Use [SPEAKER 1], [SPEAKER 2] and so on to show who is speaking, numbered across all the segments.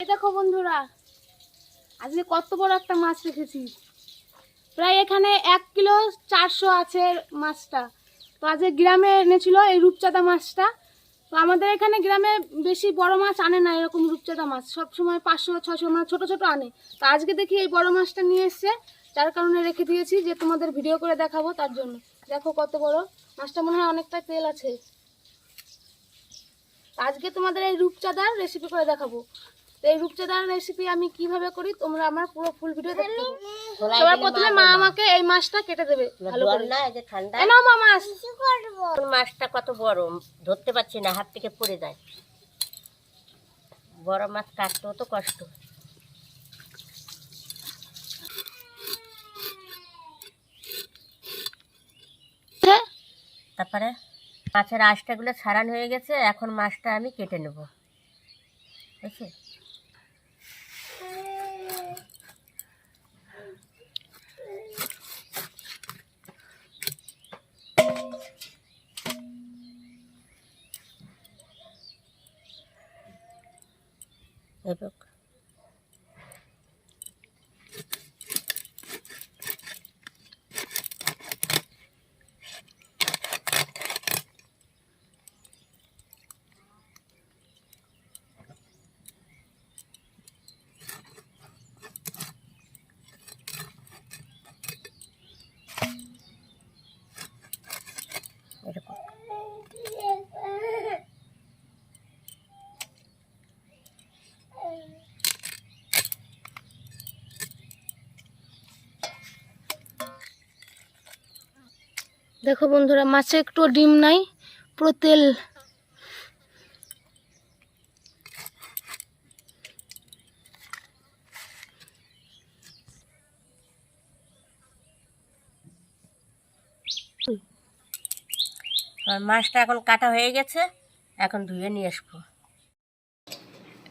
[SPEAKER 1] দেখো বন্ধুরা, আজকে কত বড় একটা মাছ রেখেছি। প্রায় এখানে এক কিলো চারশো আছে মাছটা। তো আজকে গ্রামে এনেছিল এই রূপচাঁদা মাছটা। তো আমাদের এখানে গ্রামে বেশি বড় মাছ আনে না এরকম রূপচাঁদা মাছ। সব সময় পাঁচশো ছশো মানে ছোটো ছোটো আনে। তো আজকে দেখি এই বড় মাছটা নিয়ে এসছে। যার কারণে রেখে দিয়েছি যে তোমাদের ভিডিও করে দেখাবো তার জন্য। দেখো কত বড়। মাছটা মনে হয় অনেকটা তেল আছে। আজকে তোমাদের এই রূপচাঁদার রেসিপি করে দেখাবো। তো এই রূপচাঁদার রেসিপি আমি কীভাবে করি? তোমরা আমার পুরো ফুল ভিডিও থাকো। সবার প্রথমে মা আমাকে এই মাছটা কেটে দেবে। ভালো করে।
[SPEAKER 2] না এই যে ঠান্ডা।
[SPEAKER 1] এই নাও মা মাছ।
[SPEAKER 2] মাছটা কত বড় ধরতে পারছি না হাত থেকে পড়ে যায়। বড় মাছ কাটতেও তো কষ্ট। তারপরে মাছের আঁশটাগুলো ছাড়ানো হয়ে গেছে এখন মাছটা আমি কেটে নেব। বুঝছি এবার
[SPEAKER 1] দেখো বন্ধুরা মাছে একটু ডিম নাই পুরো তেল।
[SPEAKER 2] আর মাছটা এখন কাটা হয়ে গেছে এখন ধুয়ে নিয়ে আসব।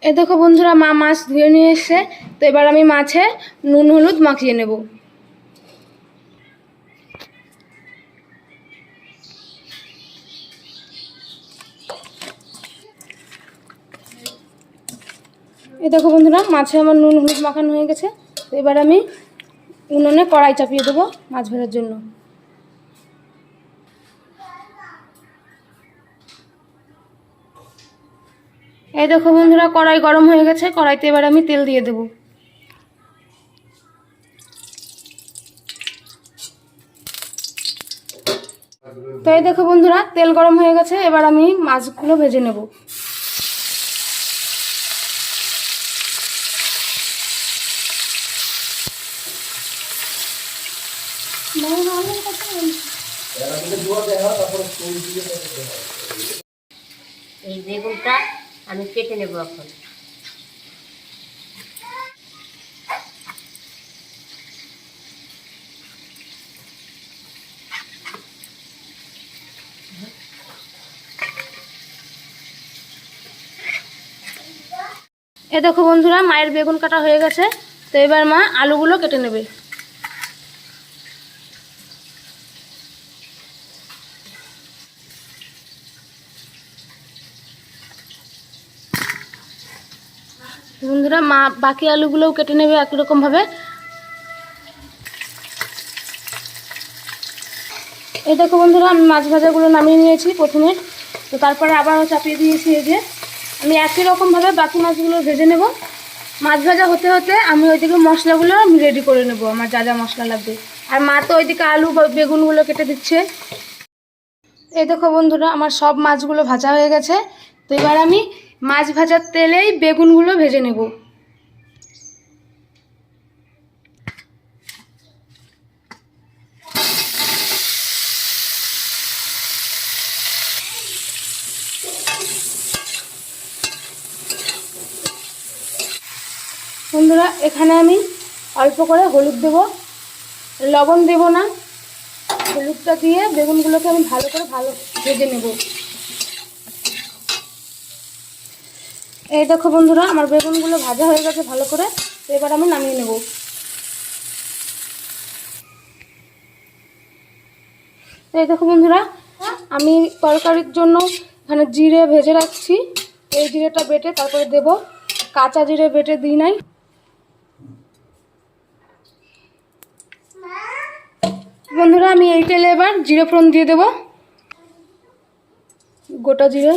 [SPEAKER 1] এ দেখো বন্ধুরা মা মাছ ধুয়ে নিয়ে এসছে তো এবার আমি মাছে নুন হলুদ মাখিয়ে নেব। এই দেখো বন্ধুরা, মাছে আমার নুন হলুদ মাখানো হয়ে গেছে। তো এবার আমি উনুনে কড়াই চাপিয়ে দেবো মাছ ভাজার জন্য। এই দেখো বন্ধুরা, কড়াই গরম হয়ে গেছে, কড়াইতে এবার আমি তেল দিয়ে দেবো। তো এই দেখো বন্ধুরা, তেল গরম হয়ে গেছে, এবার আমি মাছগুলো ভেজে নেব।
[SPEAKER 2] এই বেগুনটা আমি কেটে নেব এখন।
[SPEAKER 1] এ দেখো বন্ধুরা, মায়ের বেগুন কাটা হয়ে গেছে। তো এবার মা আলুগুলো কেটে নেবে। বন্ধুরা, মা, বাকি আলুগুলোও কেটে নেবে একই রকমভাবে এই দেখো বন্ধুরা, আমি মাছ ভাজাগুলো নামিয়ে নিয়েছি প্রথমে। তো তারপরে আবারও চাপিয়ে দিয়েছি এই যে। আমি একই রকমভাবে বাকি মাছগুলো ভেজে নেব। মাছ ভাজা হতে হতে আমি ওইদিকে মশলাগুলো আমি রেডি করে নেব, আমার যা যা মশলা লাগবে। আর মা তো ওইদিকে আলু বেগুনগুলো কেটে দিচ্ছে। এই দেখো বন্ধুরা, আমার সব মাছগুলো ভাজা হয়ে গেছে। তো এবার আমি মাছ ভাজার তেলেই বেগুনগুলো ভেজে নেব। বন্ধুরা, এখানে আমি অল্প করে হলুদ দেব। লবণ দেব না। হলুদটা দিয়ে বেগুনগুলোকে আমি ভালো করে ভালো ভেজে নেব। এই দেখো বন্ধুরা, আমার বেগুনগুলো ভাজা হয়ে গেছে ভালো করে। এবার আমি নামিয়ে নেব। এই দেখো বন্ধুরা, আমি তরকারির জন্য এখানে জিরে ভেজে রাখছি। এই জিরেটা বেটে তারপরে দেব কাঁচা জিরে বেটে দিই নাই। বন্ধুরা, আমি এই তেলে এবার জিরে ফোড়ন দিয়ে দেব। গোটা জিরে।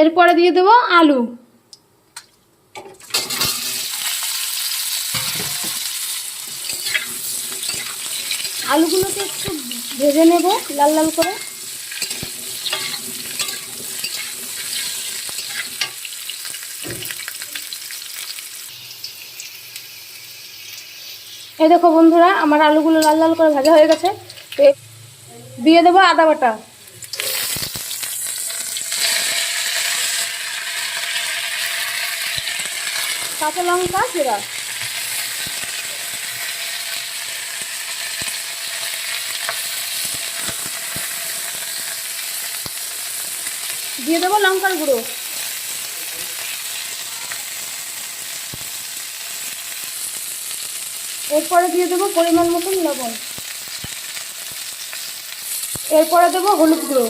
[SPEAKER 1] এরপরে দিয়ে দেব আলু। আলুগুলোকে একটু ভেজে নেব লাল লাল করে। এই দেখো বন্ধুরা, আমার আলুগুলো লাল লাল করে ভাজা হয়ে গেছে। দিয়ে দেবো আদা বাটা। কাঁচা লঙ্কা, জিরা। দিয়ে দেবো লঙ্কার গুঁড়ো। এরপরে দিয়ে দেবো পরিমাণ মতন লবণ। এরপরে দেবো হলুদ গুঁড়ো।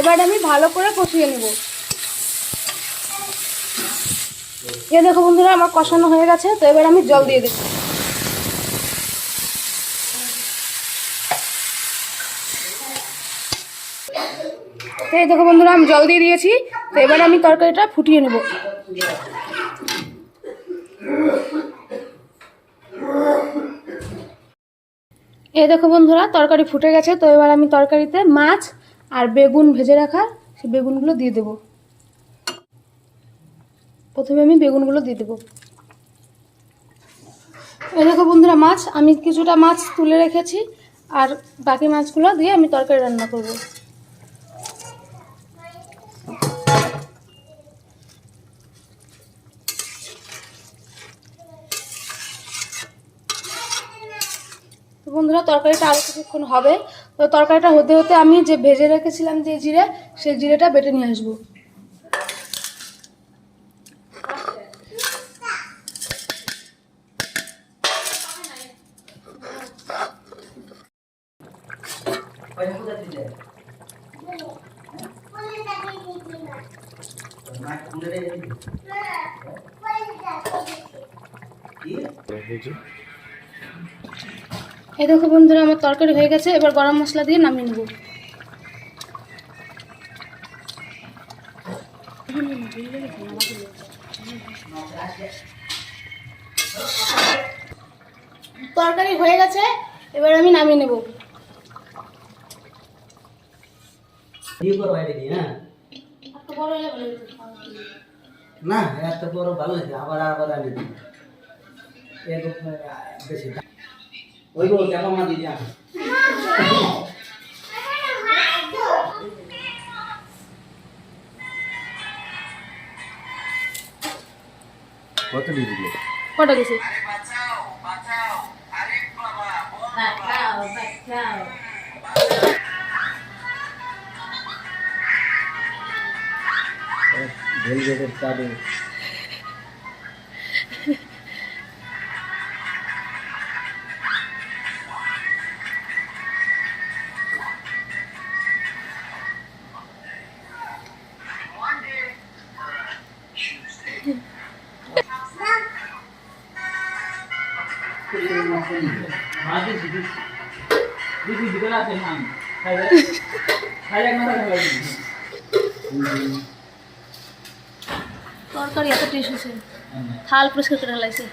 [SPEAKER 1] এবার আমি ভালো করে কষিয়ে নেব। এ দেখো বন্ধুরা, আমার কষানো হয়ে গেছে, তো এবার আমি জল দিয়ে দেবো তো এই দেখো বন্ধুরা, আমি জল দিয়ে দিয়েছি, তো এবার আমি তরকারিটা ফুটিয়ে নেব। এই দেখো বন্ধুরা, তরকারি ফুটে গেছে, তো এবার আমি তরকারিতে মাছ আর বেগুন ভেজে রাখা, সেই বেগুনগুলো দিয়ে দেবো। প্রথমে আমি বেগুনগুলো দিয়ে দেবো। এই দেখো বন্ধুরা, মাছ, আমি কিছুটা মাছ তুলে রেখেছি, আর বাকি মাছগুলো দিয়ে আমি তরকারি রান্না করব। বন্ধুরা, তরকারিটা আরও কিছুক্ষণ হবে। তো তরকারিটা হতে হতে আমি যে ভেজে রেখেছিলাম যে জিরে, সেই জিরেটা বেটে নিয়ে আসব। এই দেখো বন্ধুরা, আমার তরকারি হয়ে গেছে, এবার গরম মশলা দিয়ে নামিয়ে নেব। তরকারি হয়ে গেছে, এবার আমি নামিয়ে নেব।
[SPEAKER 3] বিয়ে করো এটা দিয়ে হ্যাঁ
[SPEAKER 1] একটু বড় হলে ভালো হতো।
[SPEAKER 3] না এত বড় ভালো হয়েছে আবার আবার আনি দিই এরকম বেশি দাম। ওই গো টাকা মা দিয়ে যা কত দিয়ে দিলে
[SPEAKER 1] কটা গেছে
[SPEAKER 3] भूल गए तो दे दिदी दिदी
[SPEAKER 1] তরকারি এত টেস্ট হয়েছে। থাল পরিষ্কার করে লাগছে